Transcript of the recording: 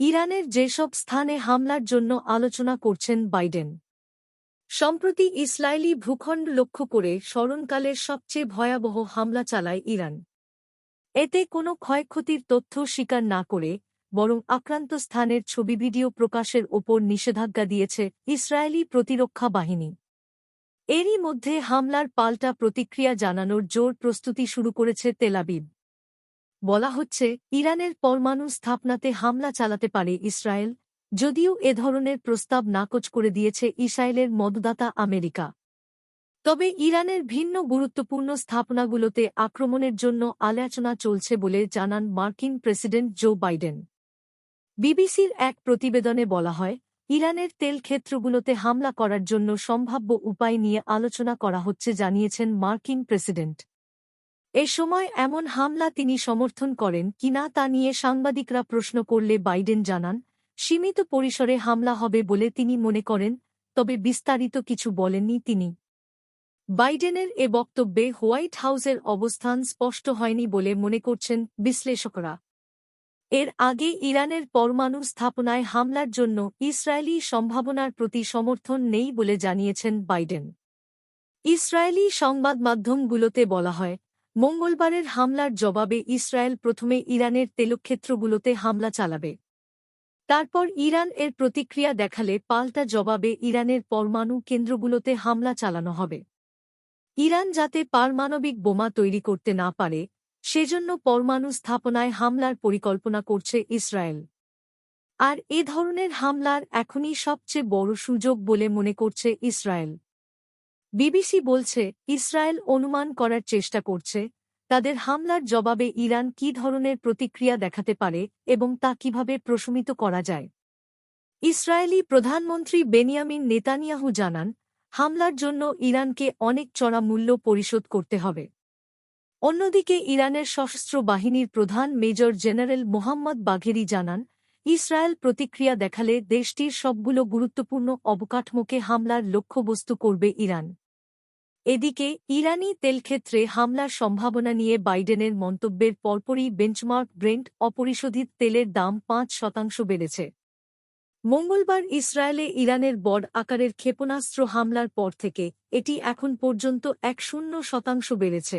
ইরানের যেসব স্থানে হামলার জন্য আলোচনা করছেন বাইডেন। সম্প্রতি ইসরায়েলি ভূখণ্ড লক্ষ্য করে স্মরণকালের সবচেয়ে ভয়াবহ হামলা চালায় ইরান। এতে কোনো ক্ষয়ক্ষতির তথ্য স্বীকার না করে বরং আক্রান্ত স্থানের ছবি ভিডিও প্রকাশের ওপর নিষেধাজ্ঞা দিয়েছে ইসরায়েলি প্রতিরক্ষা বাহিনী। এরই মধ্যে হামলার পাল্টা প্রতিক্রিয়া জানানোর জোর প্রস্তুতি শুরু করেছে তেলাবিব বলা হচ্ছে, ইরানের পরমাণু স্থাপনাতে হামলা চালাতে পারে ইসরায়েল, যদিও এ ধরনের প্রস্তাব নাকচ করে দিয়েছে ইসরায়েলের মদদাতা আমেরিকা। তবে ইরানের ভিন্ন গুরুত্বপূর্ণ স্থাপনাগুলোতে আক্রমণের জন্য আলোচনা চলছে বলে জানান মার্কিন প্রেসিডেন্ট জো বাইডেন। বিবিসির এক প্রতিবেদনে বলা হয়, ইরানের তেল ক্ষেত্রগুলোতে হামলা করার জন্য সম্ভাব্য উপায় নিয়ে আলোচনা করা হচ্ছে, জানিয়েছেন মার্কিন প্রেসিডেন্ট। এ সময় এমন হামলা তিনি সমর্থন করেন কিনা তা নিয়ে সাংবাদিকরা প্রশ্ন করলে বাইডেন জানান, সীমিত পরিসরে হামলা হবে বলে তিনি মনে করেন, তবে বিস্তারিত কিছু বলেননি তিনি। বাইডেনের এ বক্তব্যে হোয়াইট হাউসের অবস্থান স্পষ্ট হয়নি বলে মনে করছেন বিশ্লেষকরা। এর আগে ইরানের পরমাণু স্থাপনায় হামলার জন্য ইসরায়েলি সম্ভাবনার প্রতি সমর্থন নেই বলে জানিয়েছেন বাইডেন। ইসরায়েলি সংবাদ মাধ্যমগুলোতে বলা হয় মঙ্গলবারের হামলার জবাবে ইসরায়েল প্রথমে ইরানের তেলক্ষেত্রগুলোতে হামলা চালাবে। তারপর ইরান এর প্রতিক্রিয়া দেখালে পাল্টা জবাবে ইরানের পরমাণু কেন্দ্রগুলোতে হামলা চালানো হবে। ইরান যাতে পারমাণবিক বোমা তৈরি করতে না পারে, সেজন্য পরমাণু স্থাপনায় হামলার পরিকল্পনা করছে ইসরায়েল। আর এ ধরনের হামলার এখনই সবচেয়ে বড় সুযোগ বলে মনে করছে ইসরায়েল। বিবিসি বলছে, ইসরায়েল অনুমান করার চেষ্টা করছে, তাদের হামলার জবাবে ইরান কি ধরনের প্রতিক্রিয়া দেখাতে পারে এবং তা কীভাবে প্রশমিত করা যায়। ইসরায়েলি প্রধানমন্ত্রী বেনিয়ামিন নেতানিয়াহু জানান, হামলার জন্য ইরানকে অনেক চড়া মূল্য পরিশোধ করতে হবে। অন্যদিকে ইরানের সশস্ত্র বাহিনীর প্রধান মেজর জেনারেল মোহাম্মদ বাঘেরি জানান ইসরায়েল প্রতিক্রিয়া দেখালে দেশটির সবগুলো গুরুত্বপূর্ণ অবকাঠামোকে হামলার লক্ষ্যবস্তু করবে ইরান। এদিকে, ইরানি তেলক্ষেত্রে হামলার সম্ভাবনা নিয়ে বাইডেনের মন্তব্যের পরপরই বেঞ্চমার্ক ব্রেন্ট অপরিশোধিত তেলের দাম পাঁচ শতাংশ বেড়েছে। মঙ্গলবার ইসরায়েলে ইরানের বড় আকারের ক্ষেপণাস্ত্র হামলার পর থেকে এটি এখন পর্যন্ত এক শূন্য শতাংশ বেড়েছে।